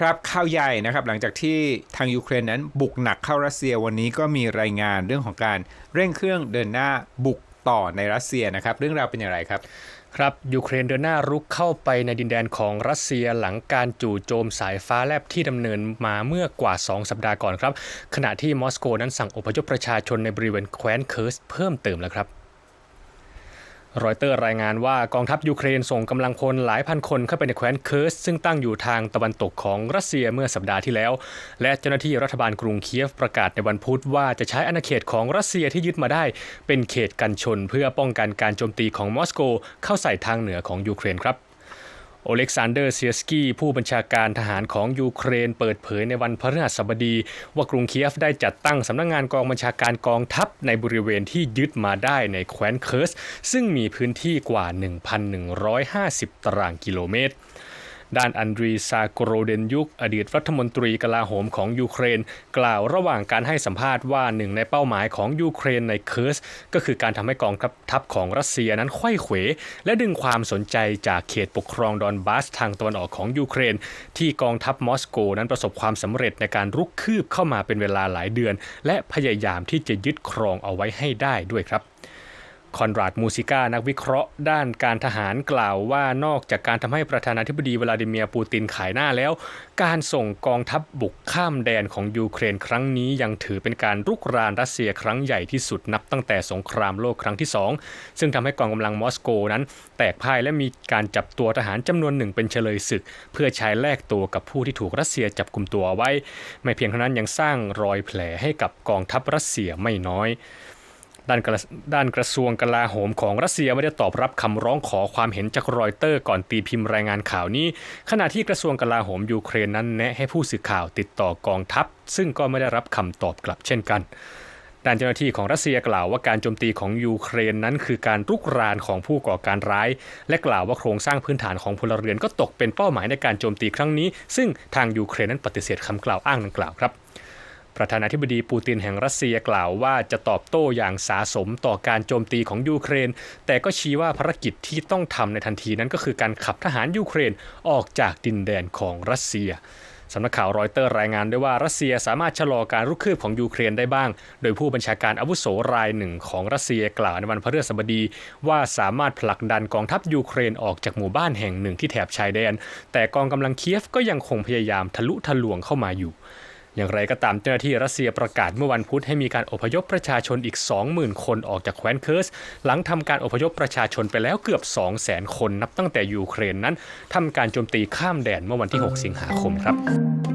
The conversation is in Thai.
ครับข่าวใหญ่นะครับหลังจากที่ทางยูเครนนั้นบุกหนักเข้ารัสเซียวันนี้ก็มีรายงานเรื่องของการเร่งเครื่องเดินหน้าบุกต่อในรัสเซียนะครับ เรื่องราวเป็นอย่างไรครับครับยูเครนเดินหน้ารุกเข้าไปในดินแดนของรัสเซียหลังการจู่โจมสายฟ้าแลบที่ดำเนินมาเมื่อกว่า 2 สัปดาห์ก่อนครับ ขณะที่มอสโกนั้นสั่งอพยพประชาชนในบริเวณแคว้นเคิร์สเพิ่มเติมแล้วครับ รอยเตอร์รายงานว่ากองทัพยูเครนส่งกำลังพลหลายพันคนเข้าไปในแคว้นเคิร์สซึ่งตั้งอยู่ทางตะวันตกของรัสเซียเมื่อสัปดาห์ที่แล้ว และเจ้าหน้าที่รัฐบาลกรุงเคียฟประกาศในวันพุธว่าจะใช้อาณาเขตของรัสเซียที่ยึดมาได้ เป็นเขตกันชนเพื่อป้องกันการโจมตีของมอสโก เข้าใส่ทางเหนือของยูเครนครับ โอเล็กซานเดอร์เซียสกี้ผู้บัญชาการทหารของยูเครนเปิดเผยในวันพฤหัสบดี ว่ากรุงเคียฟได้จัดตั้งสำนักงงานกองบัญชาการกองทัพในบริเวณที่ยึดมาได้ในแคว้นเคิร์ส ซึ่งมีพื้นที่กว่า 1,150 ตารางกิโลเมตร ด้านอันดรีซาโกโรเดนยุก อดีตรัฐมนตรีกลาโหมของยูเครน กล่าวระหว่างการให้สัมภาษณ์ว่าหนึ่งในเป้าหมายของยูเครนในเคิร์สก็คือการทำให้กองทัพของรัสเซียนั้นไขว้เขว และดึงความสนใจจากเขตปกครองดอนบาสทางตะวันออกของยูเครน ที่กองทัพมอสโกนั้นประสบความสำเร็จในการรุกคืบเข้ามาเป็นเวลาหลายเดือน และพยายามที่จะยึดครองเอาไว้ให้ได้ด้วยครับ คอนราดมูซิก้านักวิเคราะห์ด้านการทหารกล่าวว่านอกจากการทำให้ประธานาธิบดีวลาดิเมียร์ปูตินขายหน้าแล้ว การส่งกองทัพบบุกข้ามแดนของยูเครนครั้งนี้ยังถือเป็นการรุกรานรัสเซียครั้งใหญ่ที่สุดนับตั้งแต่สงครามโลกครั้งที่ 2 ซึ่งทำให้กองกำลังมอสโกนั้น แตกพ่ายและมีการจับตัวทหารจำนวนหนึ่งเป็นเฉลยศึก เพื่อใช้แลกตัวกับผู้ที่ถูกรัสเซียจับกลุ่มตัวไว้ ไม่เพียงเท่านั้นยังสร้างรอยแผลให้กับกองทัพรัสเซียไม่น้อย ด้านกระด้านกระทรวงกลาโหมของรัสเซียไม่ได้ตอบรับคำร้องขอความเห็นจากรอยเตอร์ก่อนตีพิมพ์รายงานข่าวนี้ ขณะที่กระทรวงกลาโหมยูเครนนั้นแนะให้ผู้สื่อข่าวติดต่อกองทัพ ซึ่งก็ไม่ได้รับคำตอบกลับเช่นกันด้านเจ้าหน้าที่ของรัสเซียกล่าวว่าการโจมตีของยูเครนนั้นคือการรุกรานของผู้ก่อการร้าย และกล่าวว่าโครงสร้างพื้นฐานของพลเรือนก็ตกเป็นเป้าหมายในการโจมตีครั้งนี้ ซึ่งทางยูเครนนั้นปฏิเสธคำกล่าวอ้างดังกล่าวครับ ประธานาธิบดีปูตินแห่งรัสเซียกล่าวว่าจะตอบโต้อย่างสาสมต่อการโจมตีของยูเครน แต่ก็ชี้ว่าภารกิจที่ต้องทำในทันทีนั้นก็คือการขับทหารยูเครนออกจากดินแดนของรัสเซียสำนักข่าวรอยเตอร์รายงานด้วยว่ารัสเซียสามารถชะลอการรุกคืบของยูเครนได้บ้าง โดยผู้บัญชาการอาวุโสรายหนึ่งของรัสเซียกล่าวในวันพฤหัสบดี ว่าสามารถผลักดันกองทัพยูเครนออกจากหมู่บ้านแห่งหนึ่งที่แถบชายแดน แต่กองกำลังเคียฟก็ยังคงพยายามทะลุทะลวงเข้ามาอยู่ อย่างไรก็ตามเจ้าหน้าที่รัสเซียประกาศเมื่อวันพุธให้มีการอพยพประชาชนอีก 20,000 คนออกจากแคว้นเคิร์สหลังทำการอพยพประชาชนไปแล้วเกือบ 200,000 คนนับตั้งแต่ยูเครนนั้นทำการโจมตีข้ามแดนเมื่อวันที่ 6 สิงหาคมครับ